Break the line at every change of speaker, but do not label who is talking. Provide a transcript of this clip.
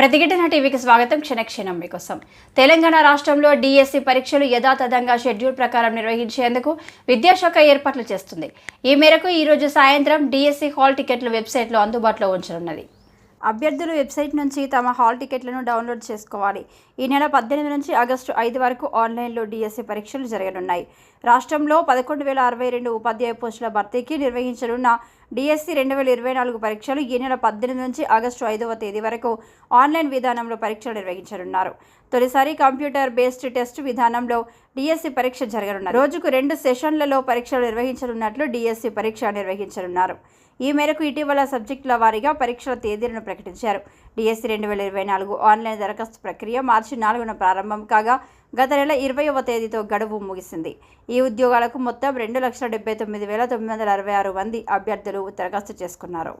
ప్రతిఘటన టీవీకి స్వాగతం. క్షణక్షణం మీకోసం. తెలంగాణ రాష్ట్రంలో డిఎస్సి పరీక్షలు యథాతథంగా షెడ్యూల్ ప్రకారం నిర్వహించేందుకు విద్యాశాఖ ఏర్పాట్లు చేస్తుంది. ఈ మేరకు ఈరోజు సాయంత్రం డిఎస్సి హాల్ టికెట్లు వెబ్సైట్లో అందుబాటులో ఉంచనున్నది. అభ్యర్థులు వెబ్సైట్ నుంచి తమ హాల్ టికెట్లను డౌన్లోడ్ చేసుకోవాలి. ఈ నెల పద్దెనిమిది నుంచి ఆగస్టు ఐదు వరకు ఆన్లైన్లో డిఎస్సి పరీక్షలు జరగనున్నాయి. రాష్ట్రంలో పదకొండు వేల అరవై రెండు ఉపాధ్యాయ పోస్టుల భర్తీకి నిర్వహించనున్న డిఎస్సి రెండు వేల ఇరవై నాలుగు పరీక్షలు ఈ నెల పద్దెనిమిది నుంచి ఆగస్టు ఐదవ తేదీ వరకు ఆన్లైన్ విధానంలో పరీక్షలు నిర్వహించనున్నారు. తొలిసారి కంప్యూటర్ బేస్డ్ టెస్ట్ విధానంలో డిఎస్సి పరీక్ష జరగనున్నారు. రోజుకు రెండు సెషన్లలో పరీక్షలు నిర్వహించనున్నట్లు డిఎస్సి పరీక్ష నిర్వహించనున్నారు. ఈ మేరకు ఇటీవల సబ్జెక్టుల వారీగా పరీక్షల తేదీలను ప్రకటించారు. డిఎస్సి రెండు వేల ఇరవై నాలుగు ఆన్లైన్ దరఖాస్తు ప్రక్రియ మార్చి నాలుగున ప్రారంభం కాగా గత నెల ఇరవైవ తేదీతో గడువు ముగిసింది. ఈ ఉద్యోగాలకు మొత్తం రెండు లక్షల డెబ్బై తొమ్మిది వేల తొమ్మిది వందల అరవై ఆరు మంది అభ్యర్థులు దరఖాస్తు చేసుకున్నారు.